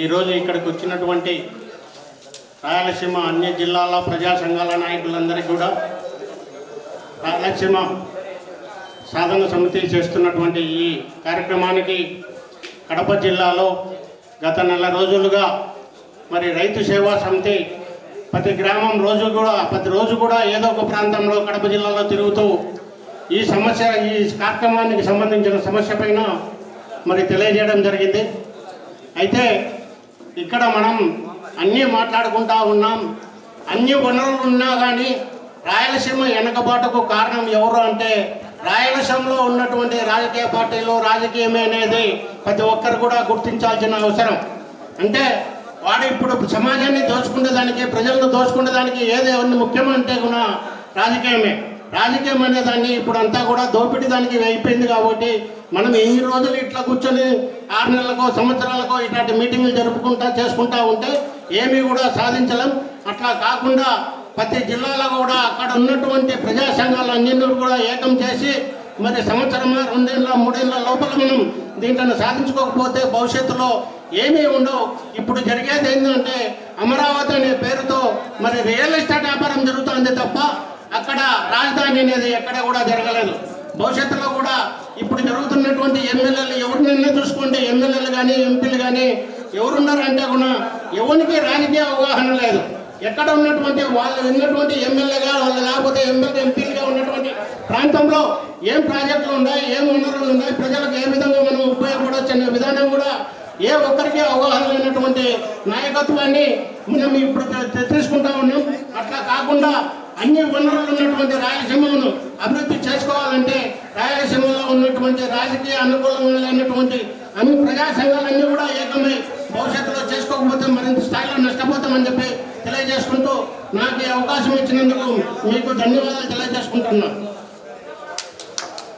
ఈరోజు ఇక్కడికి వచ్చినటువంటి రాయలసీమ అన్ని జిల్లాల ప్రజా సంఘాల నాయకులందరికీ కూడా రాయలసీమ సాధన సమితి చేస్తున్నటువంటి ఈ కార్యక్రమానికి కడప జిల్లాలో గత నెల రోజులుగా మరి రైతు సేవా సమితి ప్రతి గ్రామం రోజు కూడా ప్రతి రోజు కూడా ఏదో ఒక ప్రాంతంలో కడప జిల్లాలో తిరుగుతూ ఈ సమస్య ఈ కార్యక్రమానికి సంబంధించిన సమస్య పైన మరి తెలియజేయడం జరిగింది. అయితే ఇక్కడ మనం అన్నీ మాట్లాడుకుంటా ఉన్నాం. అన్ని వనరులు ఉన్నా కానీ రాయలసీమ వెనకబాటుకు కారణం ఎవరు అంటే రాయలసీమలో ఉన్నటువంటి రాజకీయ పార్టీలు రాజకీయమే అనేది ప్రతి ఒక్కరు కూడా గుర్తించాల్సిన అవసరం. అంటే వాడు ఇప్పుడు సమాజాన్ని దోచుకునే దానికి ప్రజలను దోచుకునే దానికి ఏది ఉంది ముఖ్యమంటే కూడా రాజకీయమే. రాజకీయం అనే దాన్ని ఇప్పుడు అంతా కూడా దోపిడీ దానికి అయిపోయింది కాబట్టి మనం ఎన్ని రోజులు ఇట్లా కూర్చొని ఆరు నెలలకో సంవత్సరాలకో ఇట్లాంటి మీటింగ్లు జరుపుకుంటా చేసుకుంటా ఉంటే ఏమీ కూడా సాధించలేం. అట్లా కాకుండా ప్రతి జిల్లాలో కూడా అక్కడ ఉన్నటువంటి ప్రజా సంఘాలన్నింటినీ కూడా ఏకం చేసి మరి సంవత్సరమా రెండేళ్ళ మూడేళ్ళ లోపల మనం దీంట్లో సాధించుకోకపోతే భవిష్యత్తులో ఏమీ ఉండవు. ఇప్పుడు జరిగేది ఏంటంటే అమరావతి అనే పేరుతో మరి రియల్ ఎస్టేట్ వ్యాపారం జరుగుతుంది తప్ప అక్కడ రాజధాని అనేది ఎక్కడ కూడా జరగలేదు. భవిష్యత్తులో కూడా ఇప్పుడు జరుగుతున్నటువంటి ఎమ్మెల్యేలు ఎవరినైనా చూసుకుంటే ఎమ్మెల్యేలు కానీ ఎంపీలు కానీ ఎవరున్నారంటే కూడా ఎవరికి రాజకీయ అవగాహన లేదు. ఎక్కడ ఉన్నటువంటి వాళ్ళు ఉన్నటువంటి ఎమ్మెల్యేగా వాళ్ళు లేకపోతే ఎమ్మెల్యే ఎంపీలుగా ఉన్నటువంటి ప్రాంతంలో ఏం ప్రాజెక్టులు ఉన్నాయి ఏం వనరులు ఉన్నాయి ప్రజలకు ఏ విధంగా మనం ఉపయోగపడవచ్చు అనే విధానం కూడా ఏ ఒక్కరికి అవగాహన లేనటువంటి నాయకత్వాన్ని మనం ఇప్పుడు తె- తీసుకుంటా ఉన్నాం అట్లా కాకుండా భూమి వనరులు ఉన్నటువంటి రాయలసీమను అభివృద్ధి చేసుకోవాలంటే రాయలసీమలో ఉన్నటువంటి రాజకీయ అనుకూలంగా లేనటువంటి అన్ని ప్రజా సంఘాలన్నీ కూడా ఏకమై భవిష్యత్తులో చేసుకోకపోతే మరింత స్థాయిలో నష్టపోతామని చెప్పి తెలియజేసుకుంటూ నాకు ఈ అవకాశం ఇచ్చినందుకు మీకు ధన్యవాదాలు తెలియజేసుకుంటున్నాను.